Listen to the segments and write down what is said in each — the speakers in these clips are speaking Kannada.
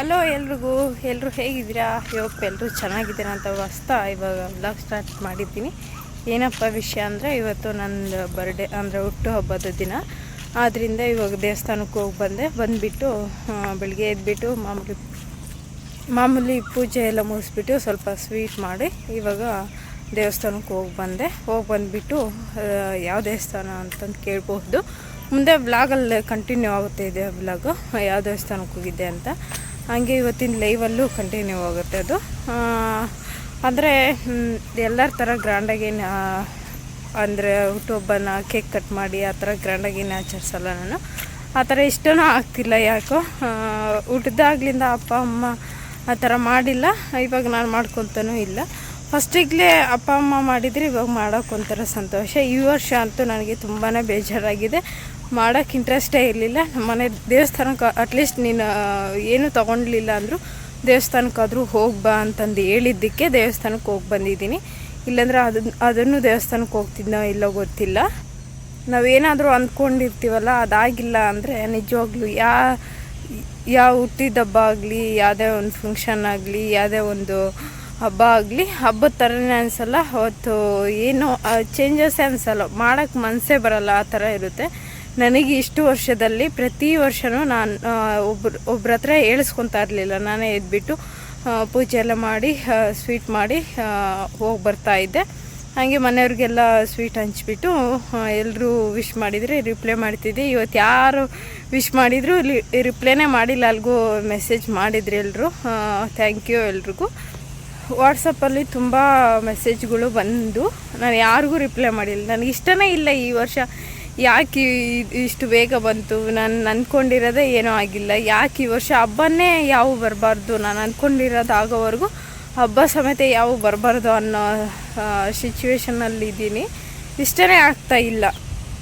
ಹಲೋ ಎಲ್ರಿಗೂ ಎಲ್ಲರೂ ಹೇಗಿದ್ದೀರಾ? ಇವಪ್ಪ ಎಲ್ಲರೂ ಚೆನ್ನಾಗಿದ್ದೀರಾ ಅಂತ ಹೊಸ್ತಾ ಇವಾಗ ಬ್ಲಾಗ್ ಸ್ಟಾರ್ಟ್ ಮಾಡಿದ್ದೀನಿ. ಏನಪ್ಪ ವಿಷಯ ಅಂದರೆ, ಇವತ್ತು ನನ್ನ ಬರ್ಡೇ ಅಂದರೆ ಹುಟ್ಟು ಹಬ್ಬದ ದಿನ. ಆದ್ದರಿಂದ ಇವಾಗ ದೇವಸ್ಥಾನಕ್ಕೆ ಹೋಗಿ ಬಂದೆ. ಬಂದುಬಿಟ್ಟು ಬೆಳಗ್ಗೆ ಎದ್ಬಿಟ್ಟು ಮಾಮೂಲಿ ಮಾಮೂಲಿ ಪೂಜೆ ಎಲ್ಲ ಮುಗಿಸ್ಬಿಟ್ಟು ಸ್ವಲ್ಪ ಸ್ವೀಟ್ ಮಾಡಿ ಇವಾಗ ದೇವಸ್ಥಾನಕ್ಕೆ ಹೋಗಿ ಬಂದೆ. ಹೋಗಿ ಬಂದುಬಿಟ್ಟು ಯಾವ ದೇವಸ್ಥಾನ ಅಂತಂದು ಕೇಳಬಹುದು. ಮುಂದೆ ವ್ಲಾಗಲ್ಲಿ ಕಂಟಿನ್ಯೂ ಆಗುತ್ತೆ ಇದೆ ವ್ಲಾಗು ಯಾವ ದೇವಸ್ಥಾನಕ್ಕೆ ಹೋಗಿದ್ದೆ ಅಂತ. ಹಾಗೆ ಇವತ್ತಿನ ಲೈವಲ್ಲೂ ಕಂಟಿನ್ಯೂ ಆಗುತ್ತೆ ಅದು. ಅಂದರೆ ಎಲ್ಲರ ಥರ ಗ್ರ್ಯಾಂಡಾಗಿ ಅಂದರೆ, ಹುಟ್ಟುಹಬ್ಬನ ಕೇಕ್ ಕಟ್ ಮಾಡಿ ಆ ಥರ ಗ್ರ್ಯಾಂಡಾಗಿ ಆಚರಿಸಲ್ಲ ನಾನು. ಆ ಥರ ಇಷ್ಟನೂ ಆಗ್ತಿಲ್ಲ ಯಾಕೋ. ಊಟದಾಗ್ಲಿಂದ ಅಪ್ಪ, ಅಮ್ಮ ಆ ಥರ ಮಾಡಿಲ್ಲ. ಇವಾಗ ನಾನು ಮಾಡ್ಕೊತಾನೂ ಇಲ್ಲ. ಫಸ್ಟಿಗ್ಲೇ ಅಪ್ಪ, ಅಮ್ಮ ಮಾಡಿದರೆ ಇವಾಗ ಮಾಡೋಕೆ ಒಂಥರ ಸಂತೋಷ. ಈ ವರ್ಷ ಅಂತೂ ನನಗೆ ತುಂಬಾ ಬೇಜಾರಾಗಿದೆ. ಮಾಡೋಕ್ಕೆ ಇಂಟ್ರೆಸ್ಟೇ ಇರಲಿಲ್ಲ. ನಮ್ಮ ಮನೆ ದೇವಸ್ಥಾನಕ್ಕೆ ಅಟ್ಲೀಸ್ಟ್ ನೀನು ಏನು ತೊಗೊಂಡ್ಲಿಲ್ಲ ಅಂದರೂ ದೇವಸ್ಥಾನಕ್ಕಾದರೂ ಹೋಗಿ ಬಾ ಅಂತಂದು ಹೇಳಿದ್ದಕ್ಕೆ ದೇವಸ್ಥಾನಕ್ಕೆ ಹೋಗಿ ಬಂದಿದ್ದೀನಿ. ಇಲ್ಲಾಂದ್ರೆ ಅದನ್ನ ಅದನ್ನು ದೇವಸ್ಥಾನಕ್ಕೆ ಹೋಗ್ತಿದ್ನೋ ಇಲ್ಲೋ ಗೊತ್ತಿಲ್ಲ. ನಾವೇನಾದರೂ ಅಂದ್ಕೊಂಡಿರ್ತೀವಲ್ಲ, ಅದಾಗಿಲ್ಲ ಅಂದರೆ ನಿಜವಾಗ್ಲೂ ಯಾ, ಯಾವ ಹುಟ್ಟಿದ ಹಬ್ಬ ಆಗಲಿ, ಯಾವುದೇ ಒಂದು ಫಂಕ್ಷನ್ ಆಗಲಿ, ಯಾವುದೇ ಒಂದು ಹಬ್ಬ ಆಗಲಿ, ಹಬ್ಬದ ಥರನೇ ಅನಿಸಲ್ಲ. ಅವತ್ತು ಏನು ಚೇಂಜಸ್ಸೇ ಅನಿಸಲ್ಲ. ಮಾಡೋಕ್ಕೆ ಮನಸ್ಸೇ ಬರಲ್ಲ, ಆ ಥರ ಇರುತ್ತೆ. ನನಗೆ ಇಷ್ಟು ವರ್ಷದಲ್ಲಿ ಪ್ರತಿ ವರ್ಷವೂ ನಾನು ಒಬ್ರು, ಒಬ್ರ ಹತ್ರ ಹೇಳಿಸ್ಕೊತಾ ಇರಲಿಲ್ಲ. ನಾನೇ ಎದ್ಬಿಟ್ಟು ಪೂಜೆ ಎಲ್ಲ ಮಾಡಿ ಸ್ವೀಟ್ ಮಾಡಿ ಹೋಗಿ ಬರ್ತಾ ಇದ್ದೆ. ಹಾಗೆ ಮನೆಯವ್ರಿಗೆಲ್ಲ ಸ್ವೀಟ್ ಹಂಚ್ಬಿಟ್ಟು ಎಲ್ಲರೂ ವಿಶ್ ಮಾಡಿದರೆ ರಿಪ್ಲೈ ಮಾಡ್ತಿದ್ದೆ. ಇವತ್ತು ಯಾರು ವಿಶ್ ಮಾಡಿದರೂ ರಿಪ್ಲೈನೇ ಮಾಡಿಲ್ಲ. ಅಲ್ಗೂ ಮೆಸೇಜ್ ಮಾಡಿದ್ರು ಎಲ್ಲರೂ ಥ್ಯಾಂಕ್ ಯು ಎಲ್ರಿಗೂ. ವಾಟ್ಸಪ್ಪಲ್ಲಿ ತುಂಬ ಮೆಸೇಜ್ಗಳು ಬಂದು ನಾನು ಯಾರಿಗೂ ರಿಪ್ಲೈ ಮಾಡಿಲ್ಲ. ನನಗೆ ಇಷ್ಟನೇ ಇಲ್ಲ ಈ ವರ್ಷ ಯಾಕೆ ಇಷ್ಟು ಬೇಗ ಬಂತು, ನಾನು ಅಂದ್ಕೊಂಡಿರೋದೇ ಏನೂ ಆಗಿಲ್ಲ. ಯಾಕೆ ಈ ವರ್ಷ ಹಬ್ಬನೇ ಯಾವು ಬರಬಾರ್ದು, ನಾನು ಅಂದ್ಕೊಂಡಿರೋದು ಆಗೋವರೆಗೂ ಹಬ್ಬ ಸಮೇತ ಯಾವ ಬರಬಾರ್ದು ಅನ್ನೋ ಸಿಚುವೇಶನಲ್ಲಿ ಇದ್ದೀನಿ ಇಷ್ಟನೇ ಆಗ್ತಾ ಇಲ್ಲ.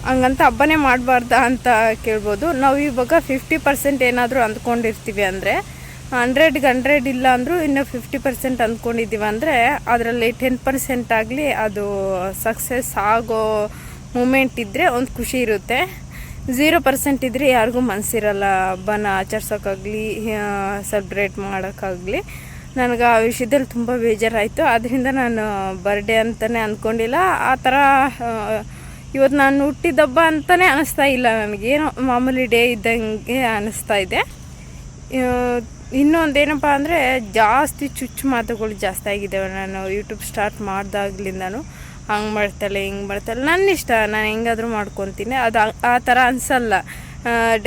ಹಂಗಂತ ಹಬ್ಬನೇ ಮಾಡಬಾರ್ದ ಅಂತ ಕೇಳ್ಬೋದು. ನಾವು ಇವಾಗ ಫಿಫ್ಟಿ ಪರ್ಸೆಂಟ್ ಏನಾದರೂ ಅಂದ್ಕೊಂಡಿರ್ತೀವಿ ಅಂದರೆ ಹಂಡ್ರೆಡ್ಗೆ ಹಂಡ್ರೆಡ್ ಇಲ್ಲ ಅಂದರೂ ಇನ್ನು ಫಿಫ್ಟಿ ಪರ್ಸೆಂಟ್ ಅಂದ್ಕೊಂಡಿದ್ದೀವಿ ಅಂದರೆ ಅದರಲ್ಲಿ ಟೆನ್ ಪರ್ಸೆಂಟ್ ಆಗಲಿ ಅದು ಸಕ್ಸಸ್ ಆಗೋ ಮೂಮೆಂಟ್ ಇದ್ದರೆ ಒಂದು ಖುಷಿ ಇರುತ್ತೆ. ಝೀರೋ ಪರ್ಸೆಂಟ್ ಇದ್ದರೆ ಯಾರಿಗೂ ಮನಸ್ಸಿರಲ್ಲ ಹಬ್ಬನ ಆಚರಿಸೋಕ್ಕಾಗಲಿ ಸೆಲೆಬ್ರೇಟ್ ಮಾಡೋಕ್ಕಾಗಲಿ ನನಗೆ ಆ ವಿಷಯದಲ್ಲಿ ತುಂಬ ಬೇಜಾರಾಯಿತು. ಅದರಿಂದ ನಾನು ಬರ್ಡೇ ಅಂತಲೇ ಅಂದ್ಕೊಂಡಿಲ್ಲ ಆ ಥರ ಇವತ್ತು ನಾನು ಹುಟ್ಟಿದ ಹಬ್ಬ ಅಂತಲೇ ಅನ್ನಿಸ್ತಾ ಇಲ್ಲ ನನಗೇನೋ ಮಾಮೂಲಿ ಡೇ ಇದ್ದಂಗೆ ಅನ್ನಿಸ್ತಾ ಇದೆ. ಇನ್ನೊಂದೇನಪ್ಪ ಅಂದರೆ ಜಾಸ್ತಿ ಚುಚ್ಚು ಮಾತುಗಳು ಜಾಸ್ತಿ ಆಗಿದ್ದಾವೆ. ನಾನು ಯೂಟ್ಯೂಬ್ ಸ್ಟಾರ್ಟ್ ಮಾಡ್ದಾಗ್ಲಿಂದನೂ ಹಂಗೆ ಮಾಡ್ತಾಳೆ, ಹಿಂಗೆ ಮಾಡ್ತಾಳೆ. ನನ್ನ ಇಷ್ಟ ನಾನು ಹೆಂಗಾದರೂ ಮಾಡ್ಕೊತೀನಿ. ಅದು ಆ ಥರ ಅನಿಸಲ್ಲ.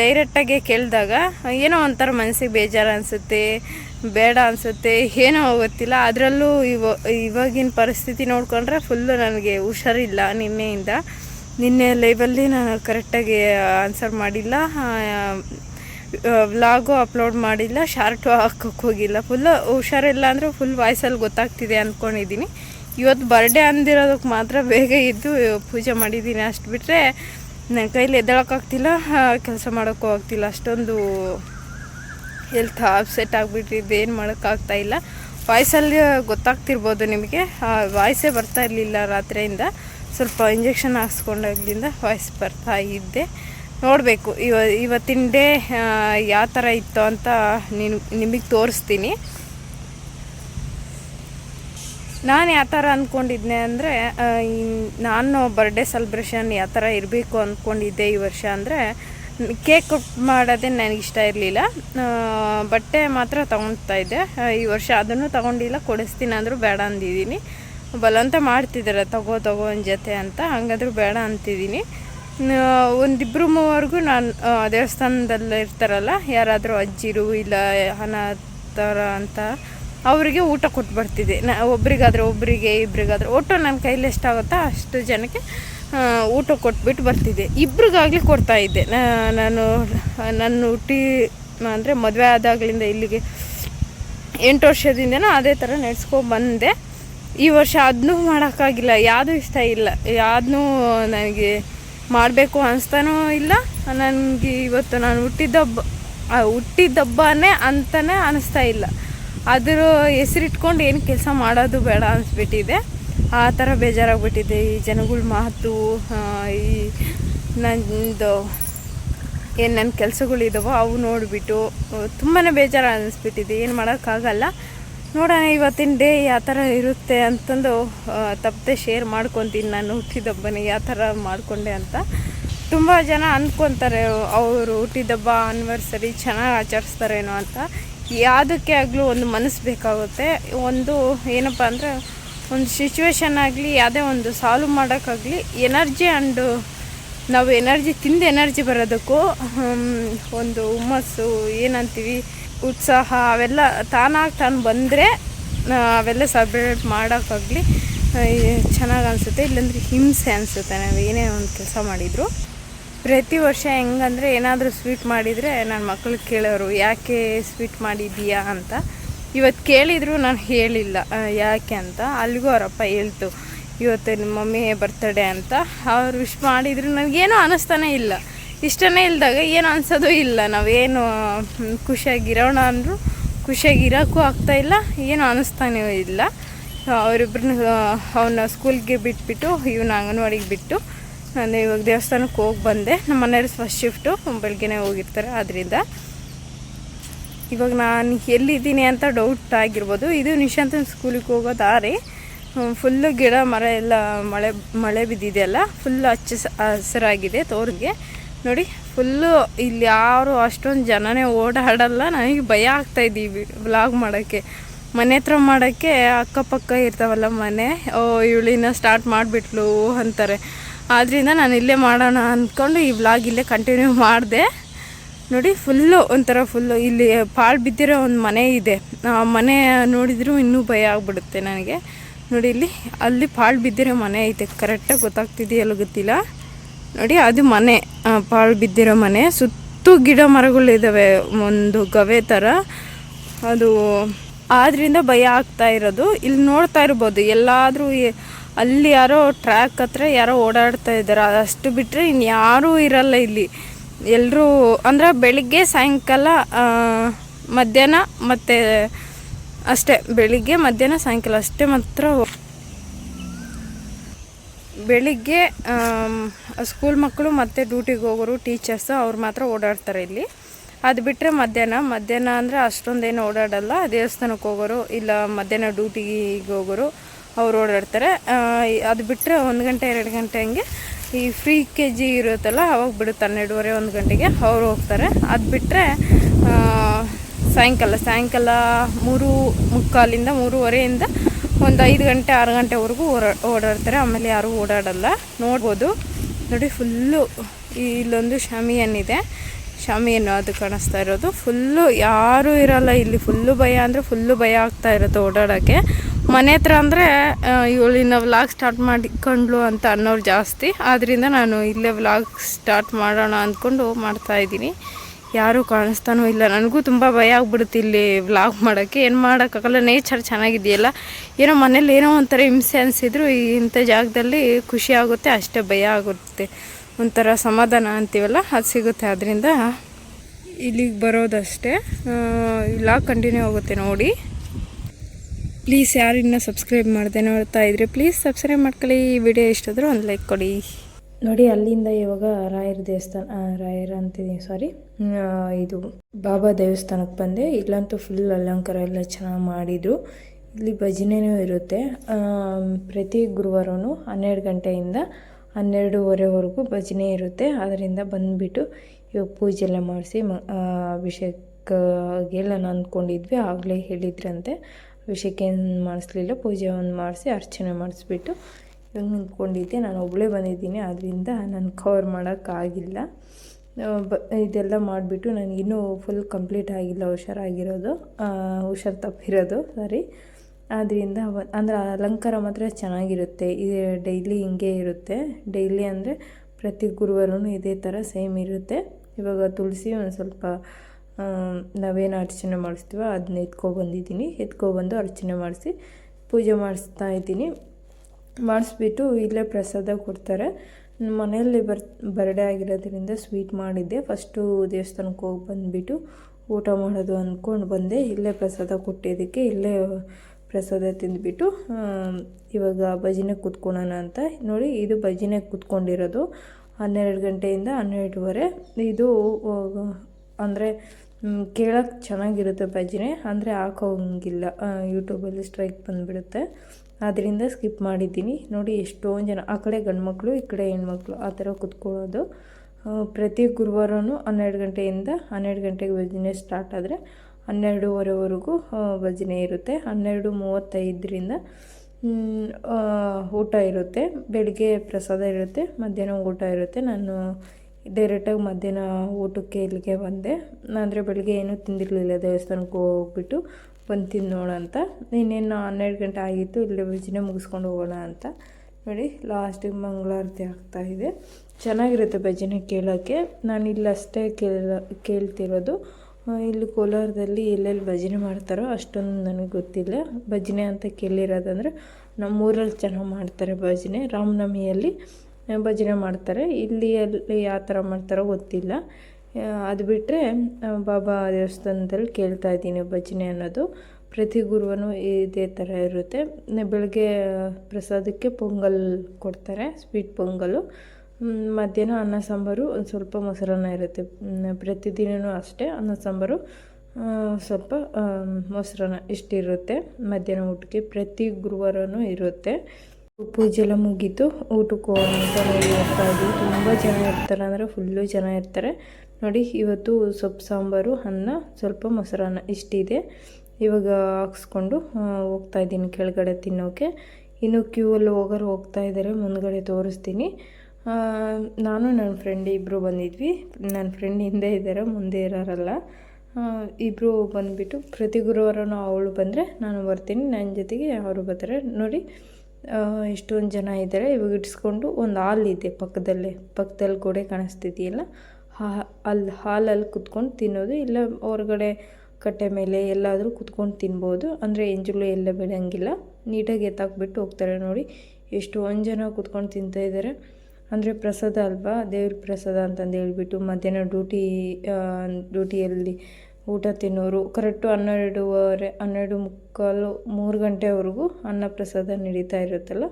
ಡೈರೆಕ್ಟಾಗಿ ಕೇಳಿದಾಗ ಏನೋ ಒಂಥರ ಮನಸ್ಸಿಗೆ ಬೇಜಾರು ಅನಿಸುತ್ತೆ, ಬೇಡ ಅನಿಸುತ್ತೆ, ಏನೋ ಗೊತ್ತಿಲ್ಲ. ಅದರಲ್ಲೂ ಇವ, ಇವಾಗಿನ ಪರಿಸ್ಥಿತಿ ನೋಡಿಕೊಂಡ್ರೆ ಫುಲ್ಲು ನನಗೆ ಹುಷಾರಿಲ್ಲ ನಿನ್ನೆಯಿಂದ. ನಿನ್ನೆ ಲೈವಲ್ಲಿ ನಾನು ಕರೆಕ್ಟಾಗಿ ಆನ್ಸರ್ ಮಾಡಿಲ್ಲ. ವ್ಲಾಗು ಅಪ್ಲೋಡ್ ಮಾಡಿಲ್ಲ ಶಾರ್ಟು ಹಾಕೋಕ್ಕೆ ಹೋಗಿಲ್ಲ. ಫುಲ್ಲು ಹುಷಾರಿಲ್ಲ ಅಂದರೆ ಫುಲ್ ವಾಯ್ಸಲ್ಲಿ ಗೊತ್ತಾಗ್ತಿದೆ ಅಂದ್ಕೊಂಡಿದ್ದೀನಿ ಇವತ್ತು ಬರ್ಡೇ ಅಂದಿರೋದಕ್ಕೆ ಮಾತ್ರ ಬೇಗ ಇದ್ದು ಪೂಜೆ ಮಾಡಿದ್ದೀನಿ ಅಷ್ಟು ಬಿಟ್ಟರೆ ನನ್ನ ಕೈಲಿ ಎದ್ದೇಳೋಕ್ಕಾಗ್ತಿಲ್ಲ ಕೆಲಸ ಮಾಡೋಕ್ಕೂ ಆಗ್ತಿಲ್ಲ. ಅಷ್ಟೊಂದು ಹೆಲ್ತ್ ಅಪ್ಸೆಟ್ ಆಗಿಬಿಟ್ಟಿದ್ದು ಏನು ಮಾಡೋಕ್ಕಾಗ್ತಾ ಇಲ್ಲ. ವಾಯ್ಸಲ್ಲಿ ಗೊತ್ತಾಗ್ತಿರ್ಬೋದು ನಿಮಗೆ. ವಾಯ್ಸೇ ಬರ್ತಾ ಇರಲಿಲ್ಲ ರಾತ್ರಿಯಿಂದ. ಸ್ವಲ್ಪ ಇಂಜೆಕ್ಷನ್ ಹಾಕ್ಸ್ಕೊಂಡಾಗ್ಲಿಂದ ವಾಯ್ಸ್ ಬರ್ತಾ ಇದ್ದೆ. ನೋಡಬೇಕು. ಇವ, ಇವತ್ತಿನ ಡೇ ಯಾವ ಥರ ಇತ್ತು ಅಂತ ನಿನ್, ನಿಮಗೆ ತೋರಿಸ್ತೀನಿ. ನಾನು ಯಾವ ಥರ ಅಂದ್ಕೊಂಡಿದ್ದೆ ಅಂದರೆ ನಾನು ಬರ್ಡೇ ಸೆಲೆಬ್ರೇಷನ್ ಯಾವ ಥರ ಇರಬೇಕು ಅಂದ್ಕೊಂಡಿದ್ದೆ ಈ ವರ್ಷ ಅಂದರೆ ಕೇಕ್ ಕಟ್ ಮಾಡೋದೇ ನನಗಿಷ್ಟ ಇರಲಿಲ್ಲ. ಬಟ್ಟೆ ಮಾತ್ರ ತೊಗೊಳ್ತಾ ಇದ್ದೆ. ಈ ವರ್ಷ ಅದನ್ನು ತೊಗೊಂಡಿಲ್ಲ, ಕೊಡಿಸ್ತೀನಿ ಅಂದರೂ ಬೇಡ ಅಂದಿದ್ದೀನಿ. ಬಲವಂತ ಮಾಡ್ತಿದ್ದಾರೆ, ತಗೋ ತಗೋ ಒಂದು ಜೊತೆ ಅಂತ, ಹಂಗಾದ್ರೂ ಬೇಡ ಅಂತಿದ್ದೀನಿ. ಒಂದಿಬ್ಬರು ಮೂವರೆಗೂ ನಾನು ದೇವಸ್ಥಾನದಲ್ಲಿ ಇರ್ತಾರಲ್ಲ, ಯಾರಾದರೂ ಅಜ್ಜಿರು ಇಲ್ಲ ಅನಾಥರ ಥರ ಅಂತ, ಅವರಿಗೆ ಊಟ ಕೊಟ್ಟು ಬರ್ತಿದ್ದೆ. ನಾ, ಒಬ್ರಿಗಾದ್ರೆ ಒಬ್ಬರಿಗೆ ಇಬ್ಬರಿಗಾದ್ರೆ ಒಟ್ಟು ನನ್ನ ಕೈಲಿ ಎಷ್ಟಾಗುತ್ತೋ ಅಷ್ಟು ಜನಕ್ಕೆ ಊಟ ಕೊಟ್ಬಿಟ್ಟು ಬರ್ತಿದ್ದೆ. ಇಬ್ರಿಗಾಗಲಿ ಕೊಡ್ತಾಯಿದ್ದೆ ನಾನು, ನನ್ನ ಹುಟ್ಟಿ, ಅಂದರೆ ಮದುವೆ ಆದಾಗಲಿಂದ ಇಲ್ಲಿಗೆ ಎಂಟು ವರ್ಷದಿಂದನೂ ಅದೇ ಥರ ನಡೆಸ್ಕೊಂಡು ಬಂದೆ. ಈ ವರ್ಷ ಅದನ್ನೂ ಮಾಡೋಕ್ಕಾಗಿಲ್ಲ, ಯಾವುದೂ ಇಷ್ಟ ಇಲ್ಲ. ಯಾವುದನ್ನೂ ನನಗೆ ಮಾಡಬೇಕು ಅನಿಸ್ತಾನೂ ಇಲ್ಲ ನನಗೆ ಇವತ್ತು ನಾನು ಹುಟ್ಟಿದ ಹಬ್ಬ ಹುಟ್ಟಿದ ಹಬ್ಬನೇ ಅಂತಲೇ ಅನ್ನಿಸ್ತಾ ಇಲ್ಲ. ಅದರ ಹೆಸರಿಟ್ಕೊಂಡು ಏನು ಕೆಲಸ ಮಾಡೋದು ಬೇಡ ಅನಿಸ್ಬಿಟ್ಟಿದೆ. ಆ ಥರ ಬೇಜಾರಾಗ್ಬಿಟ್ಟಿದೆ. ಈ ಜನಗಳ ಮಾತು ಈ ನಂದು ಏನು ನನ್ನ ಕೆಲಸಗಳಿದ್ದಾವೋ ಅವು ನೋಡಿಬಿಟ್ಟು ತುಂಬಾ ಬೇಜಾರು ಅನ್ನಿಸ್ಬಿಟ್ಟಿದೆ ಏನು ಮಾಡೋಕ್ಕಾಗಲ್ಲ. ನೋಡೋಣ, ಇವತ್ತಿನ ಡೇ ಯಾವ ಥರ ಇರುತ್ತೆ ಅಂತಂದು ತಪ್ಪದೆ ಶೇರ್ ಮಾಡ್ಕೊತೀನಿ ನಾನು ಹುಟ್ಟಿದಬ್ಬನೇ ಯಾವ ಥರ ಮಾಡಿಕೊಂಡೆ ಅಂತ. ತುಂಬ ಜನ ಅಂದ್ಕೊತಾರೆ, ಅವರು ಹುಟ್ಟಿದಬ್ಬ ಆನಿವರ್ಸರಿ ಚೆನ್ನಾಗಿ ಆಚರಿಸ್ತಾರೇನೋ ಅಂತ. ಯಾವುದಕ್ಕೆ ಆಗಲೂ ಒಂದು ಮನಸ್ಸು ಬೇಕಾಗುತ್ತೆ. ಒಂದು ಏನಪ್ಪ ಅಂದರೆ, ಒಂದು ಸಿಚುವೇಶನ್ ಆಗಲಿ, ಯಾವುದೇ ಒಂದು ಸಾಲ್ವ್ ಮಾಡೋಕ್ಕಾಗಲಿ ಎನರ್ಜಿ ಆ್ಯಂಡು ನಾವು ಎನರ್ಜಿ ತಿಂದು ಎನರ್ಜಿ ಬರೋದಕ್ಕೂ ಒಂದು ಹುಮ್ಮಸ್ಸು, ಏನಂತೀವಿ ಉತ್ಸಾಹ ಅವೆಲ್ಲ ತಾನಾಗಿ ತಾನು ಬಂದರೆ ಅವೆಲ್ಲ ಸೆಲೆಬ್ರೇಟ್ ಮಾಡೋಕ್ಕಾಗಲಿ ಚೆನ್ನಾಗಿ ಅನಿಸುತ್ತೆ. ಇಲ್ಲಾಂದರೆ ಹಿಂಸೆ ಅನಿಸುತ್ತೆ ನಾವು ಏನೇ ಒಂದು ಕೆಲಸ ಮಾಡಿದರೂ. ಪ್ರತಿ ವರ್ಷ ಹೆಂಗಂದರೆ ಏನಾದರೂ ಸ್ವೀಟ್ ಮಾಡಿದರೆ ನನ್ನ ಮಕ್ಕಳು ಕೇಳೋರು, ಯಾಕೆ ಸ್ವೀಟ್ ಮಾಡಿದ್ದೀಯಾ? ಅಂತ. ಇವತ್ತು ಕೇಳಿದ್ರು, ನಾನು ಹೇಳಿಲ್ಲ. ಯಾಕೆ ಅಂತ. ಅಲ್ಲಿಗೂ ಅವರಪ್ಪ ಹೇಳ್ತು, ಇವತ್ತು ನಿಮ್ಮ ಮಮ್ಮಿ ಬರ್ತಡೇ ಅಂತ. ಅವ್ರು ವಿಶ್ ಮಾಡಿದ್ರು. ನನಗೇನೂ ಅನ್ನಿಸ್ತಾನೆ ಇಲ್ಲ. ಇಷ್ಟನೇ ಇಲ್ದಾಗ ಏನು ಅನ್ಸೋದು ಇಲ್ಲ. ನಾವೇನು ಖುಷಿಯಾಗಿರೋಣ ಅಂದರೂ ಖುಷಿಯಾಗಿರೋಕ್ಕೂ ಆಗ್ತಾಯಿಲ್ಲ ಏನು ಅನ್ನಿಸ್ತಾನೇ ಇಲ್ಲ. ಅವರಿಬ್ಬರನ್ನ ಅವನ್ನ ಸ್ಕೂಲ್ಗೆ ಬಿಟ್ಬಿಟ್ಟು, ಇವನ ಅಂಗನವಾಡಿಗೆ ಬಿಟ್ಟು, ನಾನು ಇವಾಗ ದೇವಸ್ಥಾನಕ್ಕೆ ಹೋಗಿ ಬಂದೆ. ನಮ್ಮ ಮನೆಯವ್ರು ಫಸ್ಟ್ ಶಿಫ್ಟು, ಬೆಳಗ್ಗೆನೇ ಹೋಗಿರ್ತಾರೆ. ಆದ್ದರಿಂದ ಇವಾಗ ನಾನು ಎಲ್ಲಿದ್ದೀನಿ ಅಂತ ಡೌಟ್ ಆಗಿರ್ಬೋದು. ಇದು ನಿಶಾಂತನ ಸ್ಕೂಲಿಗೆ ಹೋಗೋ ದಾರಿ. ಫುಲ್ಲು ಗಿಡ ಮರ ಎಲ್ಲ ಮಳೆ ಮಳೆ ಬಿದ್ದಿದೆಯಲ್ಲ ಫುಲ್ ಹಚ್ಚ, ಹಸಿರಾಗಿದೆ ತೋರಿಗೆ. ನೋಡಿ ಫುಲ್ಲು ಇಲ್ಲಿ ಯಾರು ಅಷ್ಟೊಂದು ಜನನೇ ಓಡಾಡಲ್ಲ. ನನಗೆ ಭಯ ಆಗ್ತಾ ಇದ್ದೀವಿ ವ್ಲಾಗ್ ಮಾಡೋಕ್ಕೆ. ಮನೆ ಹತ್ರ ಮಾಡೋಕ್ಕೆ ಅಕ್ಕಪಕ್ಕ ಇರ್ತಾವಲ್ಲ ಮನೆ, ಓ ಇವಳಿನ ಸ್ಟಾರ್ಟ್ ಮಾಡಿಬಿಟ್ಲು ಅಂತಾರೆ. ಆದ್ದರಿಂದ ನಾನು ಇಲ್ಲೇ ಮಾಡೋಣ ಅಂದ್ಕೊಂಡು ಈ ವ್ಲಾಗ್ ಇಲ್ಲೇ ಕಂಟಿನ್ಯೂ ಮಾಡಿದೆ. ನೋಡಿ ಫುಲ್ಲು ಒಂಥರ ಫುಲ್ಲು ಇಲ್ಲಿ ಪಾಳು ಬಿದ್ದಿರೋ ಒಂದು ಮನೆ ಇದೆ. ಆ ಮನೆ ನೋಡಿದರೂ ಇನ್ನೂ ಭಯ ಆಗ್ಬಿಡುತ್ತೆ ನನಗೆ. ನೋಡಿ, ಇಲ್ಲಿ ಅಲ್ಲಿ ಪಾಳು ಬಿದ್ದಿರೋ ಮನೆ ಐತೆ. ಕರೆಕ್ಟಾಗಿ ಗೊತ್ತಾಗ್ತಿದೆಯಲ್ಲ ಗೊತ್ತಿಲ್ಲ. ನೋಡಿ, ಅದು ಮನೆ ಪಾಳು ಬಿದ್ದಿರೋ ಮನೆ. ಸುತ್ತು ಗಿಡ ಮರಗಳಿದ್ದಾವೆ ಒಂದು ಗವೆ ಥರ ಅದು ಆದ್ರಿಂದ ಭಯ ಆಗ್ತಾ ಇರೋದು. ಇಲ್ಲಿ ನೋಡ್ತಾ ಇರ್ಬೋದು, ಎಲ್ಲಾದರೂ ಅಲ್ಲಿ ಯಾರೋ ಟ್ರ್ಯಾಕ್ ಹತ್ರ ಯಾರೋ ಓಡಾಡ್ತಾ ಇದ್ದಾರೆ. ಅಷ್ಟು ಬಿಟ್ಟರೆ ಇನ್ಯಾರೂ ಯಾರೂ ಇರಲ್ಲ ಇಲ್ಲಿ. ಎಲ್ಲರೂ ಅಂದರೆ ಬೆಳಿಗ್ಗೆ, ಸಾಯಂಕಾಲ ಮಧ್ಯಾಹ್ನ ಮತ್ತು ಅಷ್ಟೇ. ಬೆಳಿಗ್ಗೆ, ಮಧ್ಯಾಹ್ನ, ಸಾಯಂಕಾಲ ಅಷ್ಟೇ ಮಾತ್ರ ಬೆಳಿಗ್ಗೆ ಸ್ಕೂಲ್ ಮಕ್ಕಳು ಮತ್ತು ಡ್ಯೂಟಿಗೆ ಹೋಗೋರು ಟೀಚರ್ಸು ಅವ್ರು ಮಾತ್ರ ಓಡಾಡ್ತಾರೆ ಇಲ್ಲಿ. ಅದು ಬಿಟ್ಟರೆ ಮಧ್ಯಾಹ್ನ. ಮಧ್ಯಾಹ್ನ ಅಂದರೆ ಅಷ್ಟೊಂದೇನು ಓಡಾಡಲ್ಲ. ದೇವಸ್ಥಾನಕ್ಕೆ ಹೋಗೋರು ಇಲ್ಲ ಮಧ್ಯಾಹ್ನ ಡ್ಯೂಟಿಗೆ ಹೋಗೋರು ಅವ್ರು ಓಡಾಡ್ತಾರೆ. ಅದು ಬಿಟ್ಟರೆ ಒಂದು ಗಂಟೆ, ಎರಡು ಗಂಟೆ ಹಂಗೆ ಈ ಫ್ರೀ ಕೆ ಜಿ ಇರುತ್ತಲ್ಲ, ಅವಾಗ ಬಿಡುತ್ತೆ ಹನ್ನೆರಡುವರೆ, ಒಂದು ಗಂಟೆಗೆ ಅವ್ರು ಹೋಗ್ತಾರೆ. ಅದು ಬಿಟ್ಟರೆ ಸಾಯಂಕಾಲ ಸಾಯಂಕಾಲ ಮೂರು ಮುಕ್ಕಾಲಿಂದ ಮೂರುವರೆಯಿಂದ ಒಂದು ಐದು ಗಂಟೆ, ಆರು ಗಂಟೆವರೆಗೂ ಓಡಾ, ಓಡಾಡ್ತಾರೆ. ಆಮೇಲೆ ಯಾರೂ ಓಡಾಡಲ್ಲ. ನೋಡ್ಬೋದು. ನೋಡಿ, ಫುಲ್ಲು ಇಲ್ಲೊಂದು ಶಾಮಿಯನ್ ಇದೆ ಶಾಮಿಯನ್ನು ಅದು ಕಾಣಿಸ್ತಾ ಇರೋದು. ಫುಲ್ಲು ಯಾರೂ ಇರಲ್ಲ ಇಲ್ಲಿ. ಫುಲ್ಲು ಭಯ ಅಂದರೆ ಫುಲ್ಲು ಭಯ ಆಗ್ತಾ ಇರುತ್ತೆ ಓಡಾಡೋಕ್ಕೆ. ಮನೆ ಹತ್ರ ಅಂದರೆ ಇವಳಿನ ವ್ಲಾಗ್ ಸ್ಟಾರ್ಟ್ ಮಾಡಿಕೊಂಡ್ಲು ಅಂತ ಅನ್ನೋರು ಜಾಸ್ತಿ. ಆದ್ದರಿಂದ ನಾನು ಇಲ್ಲೇ ವ್ಲಾಗ್ ಸ್ಟಾರ್ಟ್ ಮಾಡೋಣ ಅಂದ್ಕೊಂಡು ಮಾಡ್ತಾ ಇದ್ದೀನಿ. ಯಾರೂ ಕಾಣಿಸ್ತಾನೂ ಇಲ್ಲ. ನನಗೂ ತುಂಬ ಭಯ ಆಗ್ಬಿಡುತ್ತೆ ಇಲ್ಲಿ ವ್ಲಾಗ್ ಮಾಡೋಕ್ಕೆ. ಏನು ಮಾಡೋಕ್ಕಾಗಲ್ಲ? ನೇಚರ್ ಚೆನ್ನಾಗಿದೆಯಲ್ಲ? ಏನೋ ಮನೇಲಿ ಏನೋ ಒಂಥರ ಹಿಂಸೆ ಅನಿಸಿದ್ರು ಇಂಥ ಜಾಗದಲ್ಲಿ ಖುಷಿ ಆಗುತ್ತೆ, ಅಷ್ಟೇ ಭಯ ಆಗುತ್ತೆ. ಒಂಥರ ಸಮಾಧಾನ ಅಂತೀವಲ್ಲ? ಅದು ಸಿಗುತ್ತೆ. ಅದರಿಂದ ಇಲ್ಲಿಗೆ ಬರೋದಷ್ಟೇ. ವ್ಲಾಗ್ ಕಂಟಿನ್ಯೂ ಆಗುತ್ತೆ ನೋಡಿ. ಪ್ಲೀಸ್ ಯಾರು ಇನ್ನೂ ಸಬ್ಸ್ಕ್ರೈಬ್ ಮಾಡಿದೆ ನೋಡ್ತಾ ಇದ್ರೆ ಪ್ಲೀಸ್ ಸಬ್ಸ್ಕ್ರೈಬ್ ಮಾಡ್ಕೊಳ್ಳಿ. ಈ ವಿಡಿಯೋ ಇಷ್ಟಾದರೂ ಒಂದು ಲೈಕ್ ಕೊಡಿ. ನೋಡಿ, ಅಲ್ಲಿಂದ ಇವಾಗ ರಾಯರ ದೇವಸ್ಥಾನ ರಾಯರ ಅಂತಿದ್ದೀನಿ ಸಾರಿ ಇದು ಬಾಬಾ ದೇವಸ್ಥಾನಕ್ಕೆ ಬಂದೆ. ಇಲ್ಲಂತೂ ಫುಲ್ ಅಲಂಕಾರ ಎಲ್ಲ ಚೆನ್ನಾಗಿ ಮಾಡಿದರು. ಇಲ್ಲಿ ಭಜನೆಯೂ ಇರುತ್ತೆ. ಪ್ರತಿ ಗುರುವಾರವೂ ಹನ್ನೆರಡು ಗಂಟೆಯಿಂದ ಹನ್ನೆರಡೂವರೆವರೆಗೂ ಭಜನೆ ಇರುತ್ತೆ. ಅದರಿಂದ ಬಂದುಬಿಟ್ಟು ಇವಾಗ ಪೂಜೆ ಎಲ್ಲ ಮಾಡಿಸಿ, ಮ ಅಭಿಷೇಕಗೆಲ್ಲ ಅಂದ್ಕೊಂಡಿದ್ವಿ. ಆಗಲೇ ಹೇಳಿದ್ರಂತೆ. ಅಭಿಷೇಕ ಏನು ಮಾಡಿಸ್ಲಿಲ್ಲ ಪೂಜೆ ಒಂದು ಮಾಡಿಸಿ ಅರ್ಚನೆ ಮಾಡಿಸ್ಬಿಟ್ಟು ಇವಾಗ ನಿಂತ್ಕೊಂಡಿದ್ದೆ. ನಾನು ಒಬ್ಬಳೇ ಬಂದಿದ್ದೀನಿ. ಆದ್ದರಿಂದ ನಾನು ಕವರ್ ಮಾಡೋಕ್ಕಾಗಿಲ್ಲ ಬ, ಇದೆಲ್ಲ ಮಾಡಿಬಿಟ್ಟು ನನಗಿನ್ನೂ ಫುಲ್ ಕಂಪ್ಲೀಟ್ ಆಗಿಲ್ಲ. ಹುಷಾರಾಗಿರೋದು. ಹುಷಾರು ತಪ್ಪಿರೋದು. ಸಾರಿ. ಆದ್ದರಿಂದ ಅಂದರೆ ಅಲಂಕಾರ ಮಾತ್ರ ಚೆನ್ನಾಗಿರುತ್ತೆ. ಇದು ಡೈಲಿ ಹಿಂಗೆ ಇರುತ್ತೆ. ಡೈಲಿ ಅಂದರೆ ಪ್ರತಿ ಗುರುವಾರೂ ಇದೇ ಥರ ಸೇಮ್ ಇರುತ್ತೆ. ಇವಾಗ ತುಳಸಿ ಒಂದು ಸ್ವಲ್ಪ ನಾವೇನು ಅರ್ಚನೆ ಮಾಡಿಸ್ತೀವೋ ಅದನ್ನ ಎತ್ಕೊಬಂದಿದ್ದೀನಿ. ಎತ್ಕೊಬಂದು ಅರ್ಚನೆ ಮಾಡಿಸಿ ಪೂಜೆ ಮಾಡಿಸ್ತಾ ಇದ್ದೀನಿ. ಮಾಡಿಸ್ಬಿಟ್ಟು ಇಲ್ಲೇ ಪ್ರಸಾದ ಕೊಡ್ತಾರೆ. ಮನೆಯಲ್ಲಿ ಬರ್, ಬರ್ಡೇ ಆಗಿರೋದ್ರಿಂದ ಸ್ವೀಟ್ ಮಾಡಿದ್ದೆ. ಫಸ್ಟು ದೇವಸ್ಥಾನಕ್ಕೆ ಹೋಗಿ ಬಂದುಬಿಟ್ಟು ಊಟ ಮಾಡೋದು ಅಂದ್ಕೊಂಡು ಬಂದೆ. ಇಲ್ಲೇ ಪ್ರಸಾದ ಕೊಟ್ಟಿದ್ದಕ್ಕೆ ಇಲ್ಲೇ ಪ್ರಸಾದ ತಿಂದುಬಿಟ್ಟು ಇವಾಗ ಭಜನೆ ಕೂತ್ಕೊಳ್ಳೋಣ ಅಂತ. ನೋಡಿ, ಇದು ಭಜನೆ ಕೂತ್ಕೊಂಡಿರೋದು. ಹನ್ನೆರಡು ಗಂಟೆಯಿಂದ ಹನ್ನೆರಡುವರೆ. ಇದು ಅಂದರೆ ಕೇಳೋಕ್ಕೆ ಚೆನ್ನಾಗಿರುತ್ತೆ ಭಜನೆ. ಅಂದರೆ ಹಾಕೋಂಗಿಲ್ಲ. ಯೂಟ್ಯೂಬಲ್ಲಿ ಸ್ಟ್ರೈಕ್ ಬಂದುಬಿಡುತ್ತೆ. ಅದರಿಂದ ಸ್ಕಿಪ್ ಮಾಡಿದ್ದೀನಿ. ನೋಡಿ, ಎಷ್ಟೊಂದು ಜನ, ಆ ಕಡೆ ಗಂಡು ಮಕ್ಕಳು ಈ ಕಡೆ ಹೆಣ್ಮಕ್ಳು, ಆ ಥರ ಕುತ್ಕೊಳ್ಳೋದು. ಪ್ರತಿ ಗುರುವಾರವೂ ಹನ್ನೆರಡು ಗಂಟೆಯಿಂದ ಹನ್ನೆರಡು ಗಂಟೆಗೆ ಭಜನೆ ಸ್ಟಾರ್ಟ್ ಆದರೆ ಹನ್ನೆರಡೂವರೆವರೆಗೂ ಭಜನೆ ಇರುತ್ತೆ. ಹನ್ನೆರಡು ಮೂವತ್ತೈದರಿಂದ ಊಟ ಇರುತ್ತೆ. ಬೆಳಗ್ಗೆ ಪ್ರಸಾದ ಇರುತ್ತೆ, ಮಧ್ಯಾಹ್ನ ಊಟ ಇರುತ್ತೆ. ನಾನು ಡೈರೆಕ್ಟಾಗಿ ಮಧ್ಯಾಹ್ನ ಊಟಕ್ಕೆ ಇಲ್ಲಿಗೆ ಬಂದೆ. ಅಂದರೆ ಬೆಳಗ್ಗೆ ಏನೂ ತಿಂದಿರಲಿಲ್ಲ ದೇವಸ್ಥಾನಕ್ಕೆ ಹೋಗ್ಬಿಟ್ಟು. ಬಂದು ತಿನ್ನೋಣ ಅಂತ. ಇನ್ನೇನು ಹನ್ನೆರಡು ಗಂಟೆ ಆಗಿತ್ತು, ಇಲ್ಲಿ ಭಜನೆ ಮುಗಿಸ್ಕೊಂಡು ಹೋಗೋಣ ಅಂತ. ನೋಡಿ ಲಾಸ್ಟಿಗೆ ಮಂಗಳಾರತಿ ಆಗ್ತಾಯಿದೆ ಚೆನ್ನಾಗಿರುತ್ತೆ ಭಜನೆ ಕೇಳೋಕ್ಕೆ. ನಾನು ಇಲ್ಲಿ ಅಷ್ಟೇ ಕೇಳ ಕೇಳ್ತಿರೋದು. ಇಲ್ಲಿ ಕೋಲಾರದಲ್ಲಿ ಎಲ್ಲೆಲ್ಲಿ ಭಜನೆ ಮಾಡ್ತಾರೋ ಅಷ್ಟೊಂದು ನನಗೆ ಗೊತ್ತಿಲ್ಲ. ಭಜನೆ ಅಂತ ಕೇಳಿರೋದಂದರೆ ನಮ್ಮೂರಲ್ಲಿ ಚೆನ್ನಾಗಿ ಮಾಡ್ತಾರೆ ಭಜನೆ. ರಾಮನವಮಿಯಲ್ಲಿ ಭಜನೆ ಮಾಡ್ತಾರೆ. ಇಲ್ಲಿ ಅಲ್ಲಿ ಯಾವ ಥರ ಮಾಡ್ತಾರೋ ಗೊತ್ತಿಲ್ಲ. ಅದು ಬಿಟ್ಟರೆ ಬಾಬಾ ದೇವಸ್ಥಾನದಲ್ಲಿ ಕೇಳ್ತಾ ಇದ್ದೀನಿ ಭಜನೆ ಅನ್ನೋದು. ಪ್ರತಿ ಗುರುವನು ಇದೇ ಥರ ಇರುತ್ತೆ. ಬೆಳಗ್ಗೆ ಪ್ರಸಾದಕ್ಕೆ ಪೊಂಗಲ್ ಕೊಡ್ತಾರೆ, ಸ್ವೀಟ್ ಪೊಂಗಲು. ಮಧ್ಯಾಹ್ನ ಅನ್ನ ಸಾಂಬಾರು, ಒಂದು ಸ್ವಲ್ಪ ಮೊಸರನ್ನ ಇರುತ್ತೆ. ಪ್ರತಿದಿನವೂ ಅಷ್ಟೇ ಅನ್ನ ಸಾಂಬಾರು ಸ್ವಲ್ಪ ಮೊಸರನ್ನ ಇಷ್ಟಿರುತ್ತೆ. ಮಧ್ಯಾಹ್ನ ಊಟಕ್ಕೆ ಪ್ರತಿ ಗುರುವಾರವೂ ಇರುತ್ತೆ. ಪೂಜೆ ಎಲ್ಲ ಮುಗೀತು. ಊಟಕ್ಕೆ ನೋಡಿ ಹೋಗ್ತಾ ಇದ್ವಿ ತುಂಬ ಜನ ಇರ್ತಾರೆ. ಅಂದರೆ ಫುಲ್ಲು ಜನ ಇರ್ತಾರೆ. ನೋಡಿ, ಇವತ್ತು ಸೊಪ್ಪು ಸಾಂಬಾರು, ಅನ್ನ, ಸ್ವಲ್ಪ ಮೊಸರನ್ನ ಇಷ್ಟಿದೆ. ಇವಾಗ ಹಾಕ್ಸ್ಕೊಂಡು ಹೋಗ್ತಾ ಇದ್ದೀನಿ ಕೆಳಗಡೆ ತಿನ್ನೋಕೆ. ಇನ್ನು ಕ್ಯೂ ಅಲ್ಲಿ ಹೋಗೋರು ಹೋಗ್ತಾ ಇದ್ದಾರೆ ಮುಂದ್ಗಡೆ ತೋರಿಸ್ತೀನಿ. ನಾನು ನನ್ನ ಫ್ರೆಂಡ್ ಇಬ್ಬರು ಬಂದಿದ್ವಿ. ನನ್ನ ಫ್ರೆಂಡ್ ಹಿಂದೆ ಇದ್ದಾರೆ ಮುಂದೆ ಇರೋರಲ್ಲ. ಇಬ್ಬರು ಬಂದುಬಿಟ್ಟು, ಪ್ರತಿ ಗುರುವಾರನೂ ಅವಳು ಬಂದರೆ ನಾನು ಬರ್ತೀನಿ. ನನ್ನ ಜೊತೆಗೆ ಅವರು ಬರ್ತಾರೆ. ನೋಡಿ ಎಷ್ಟೊಂದು ಜನ ಇದ್ದಾರೆ ಇವಾಗ ಇಟ್ಸ್ಕೊಂಡು ಒಂದು ಹಾಲ್ ಇದೆ ಪಕ್ಕದಲ್ಲೇ. ಪಕ್ಕದಲ್ಲಿ ಗೋಡೆ ಕಾಣಿಸ್ತಿದೆಯಲ್ಲ ಅಲ್ಲಿ ಹಾಲಲ್ಲಿ ಕುತ್ಕೊಂಡು ತಿನ್ನೋದು ಇಲ್ಲ ಹೊರಗಡೆ ಕಟ್ಟೆ ಮೇಲೆ ಎಲ್ಲಾದರೂ ಕುತ್ಕೊಂಡು ತಿನ್ಬೋದು. ಅಂದರೆ ಎಂಜಲು ಎಲ್ಲ ಬಿಡೋಂಗಿಲ್ಲ. ನೀಟಾಗಿ ಎತ್ತಾಕ್ಬಿಟ್ಟು ಹೋಗ್ತಾರೆ ನೋಡಿ. ಎಷ್ಟೊಂದು ಜನ ಕುತ್ಕೊಂಡು ತಿಂತಾ ಇದ್ದಾರೆ ಅಂದರೆ ಪ್ರಸಾದ ಅಲ್ವಾ? ದೇವ್ರ ಪ್ರಸಾದ ಅಂತಂದು ಹೇಳ್ಬಿಟ್ಟು ಮಧ್ಯಾಹ್ನ ಡ್ಯೂಟಿ ಡ್ಯೂಟಿಯಲ್ಲಿ ಊಟ ತಿನ್ನೋರು. ಕರೆಕ್ಟು ಹನ್ನೆರಡುವರೆ, ಹನ್ನೆರಡು ಮುಕ್ಕಾಲು, ಮೂರು ಗಂಟೆವರೆಗೂ ಅನ್ನ ಪ್ರಸಾದ ನಡೀತಾ ಇರುತ್ತಲ್ಲ.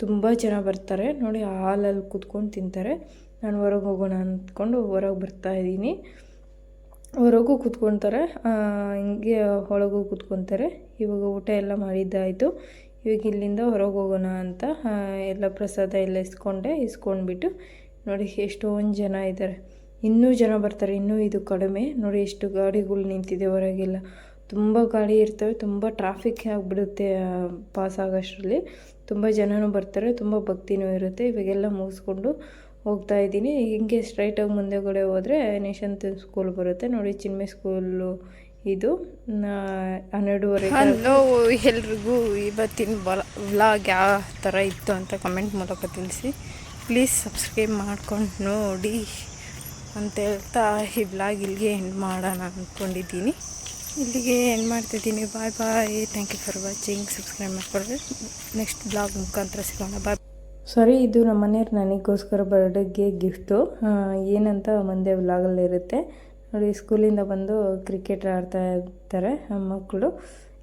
ತುಂಬ ಜನ ಬರ್ತಾರೆ. ನೋಡಿ ಹಾಲಲ್ಲಿ ಕುತ್ಕೊಂಡು ತಿಂತಾರೆ. ನಾನು ಹೊರಗೆ ಹೋಗೋಣ ಅಂದ್ಕೊಂಡು ಹೊರಗೆ ಬರ್ತಾ ಇದ್ದೀನಿ. ಹೊರಗೂ ಕುತ್ಕೊತಾರೆ. ಹಿಂಗೆ ಒಳಗೂ ಕೂತ್ಕೊತಾರೆ. ಇವಾಗ ಊಟ ಎಲ್ಲ ಮಾಡಿದ್ದಾಯಿತು ಇವಾಗ ಇಲ್ಲಿಂದ ಹೊರಗೆ ಹೋಗೋಣ ಅಂತ ಎಲ್ಲ ಪ್ರಸಾದ ಎಲ್ಲ ಇಸ್ಕೊಂಡೆ, ಇಸ್ಕೊಂಡ್ಬಿಟ್ಟು ನೋಡಿ, ಎಷ್ಟೊಂದು ಜನ ಇದ್ದಾರೆ. ಇನ್ನೂ ಜನ ಬರ್ತಾರೆ. ಇನ್ನೂ ಇದು ಕಡಿಮೆ. ನೋಡಿ, ಎಷ್ಟು ಗಾಡಿಗಳು ನಿಂತಿದೆ ಹೊರಗೆಲ್ಲ. ತುಂಬ ಗಾಡಿ ಇರ್ತವೆ, ತುಂಬ ಟ್ರಾಫಿಕ್ ಆಗಿಬಿಡುತ್ತೆ ಪಾಸ್ ಆಗೋಷ್ಟರಲ್ಲಿ. ತುಂಬ ಜನನೂ ಬರ್ತಾರೆ, ತುಂಬ ಭಕ್ತಿನೂ ಇರುತ್ತೆ. ಇವಾಗೆಲ್ಲ ಮುಗಿಸ್ಕೊಂಡು ಹೋಗ್ತಾ ಇದ್ದೀನಿ. ಹಿಂಗೆ ಸ್ಟ್ರೈಟಾಗಿ ಮುಂದೆಗಡೆ ಹೋದರೆ ನಿಶಾಂತ್ ಸ್ಕೂಲ್ ಬರುತ್ತೆ. ನೋಡಿ ಚಿನ್ಮೆ ಸ್ಕೂಲು ಇದು. ಹನ್ನೆರಡೂವರೆ ಹಲೋ ಎಲ್ರಿಗೂ ಇವತ್ತಿನ ಬಲ ವ್ಲಾಗ್ ಯಾವ ಥರ ಇತ್ತು ಅಂತ ಕಮೆಂಟ್ ಮೂಲಕ ತಿಳಿಸಿ. ಪ್ಲೀಸ್ ಸಬ್ಸ್ಕ್ರೈಬ್ ಮಾಡ್ಕೊಂಡು ನೋಡಿ ಅಂತ ಹೇಳ್ತಾ ಈ ಬ್ಲಾಗ್ ಇಲ್ಲಿಗೆ ಎಂಡ್ ಮಾಡೋಣ ಅಂದ್ಕೊಂಡಿದ್ದೀನಿ ಇಲ್ಲಿಗೆ ಎಂಡ್ ಮಾಡ್ತಿದ್ದೀನಿ. Bye bye thank you for watching subscribe ಮಾಡ್ಕೊಳ್ರಿ ನೆಕ್ಸ್ಟ್ ಬ್ಲಾಗ್ ಮುಖಾಂತರ ಸಿಗೋಣ. ಬಾಯ್ ಸರಿ ಇದು ನಮ್ಮ ಮನೆಯವ್ರು ನನಗೋಸ್ಕರ ಬರ್ಡೇಗೆ ಗಿಫ್ಟು ಏನಂತ ಮುಂದೆ ಬ್ಲಾಗಲ್ಲಿ ಇರುತ್ತೆ. ನೋಡಿ ಸ್ಕೂಲಿಂದ ಬಂದು ಕ್ರಿಕೆಟ್ ಆಡ್ತಾ ಇರ್ತಾರೆ ಮಕ್ಕಳು.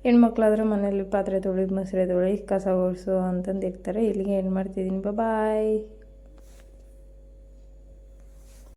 ಹೆಣ್ಮಕ್ಳಾದ್ರೆ ಮನೇಲಿ ಪಾತ್ರೆ ತೊಳಿ, ಮೊಸರೆ ತೊಳಿ, ಕಸ ಓಡಿಸು ಅಂತಂದು ಇರ್ತಾರೆ. ಇಲ್ಲಿಗೆ ಏನು ಮಾಡ್ತಿದ್ದೀನಿ. ಬಾಯ್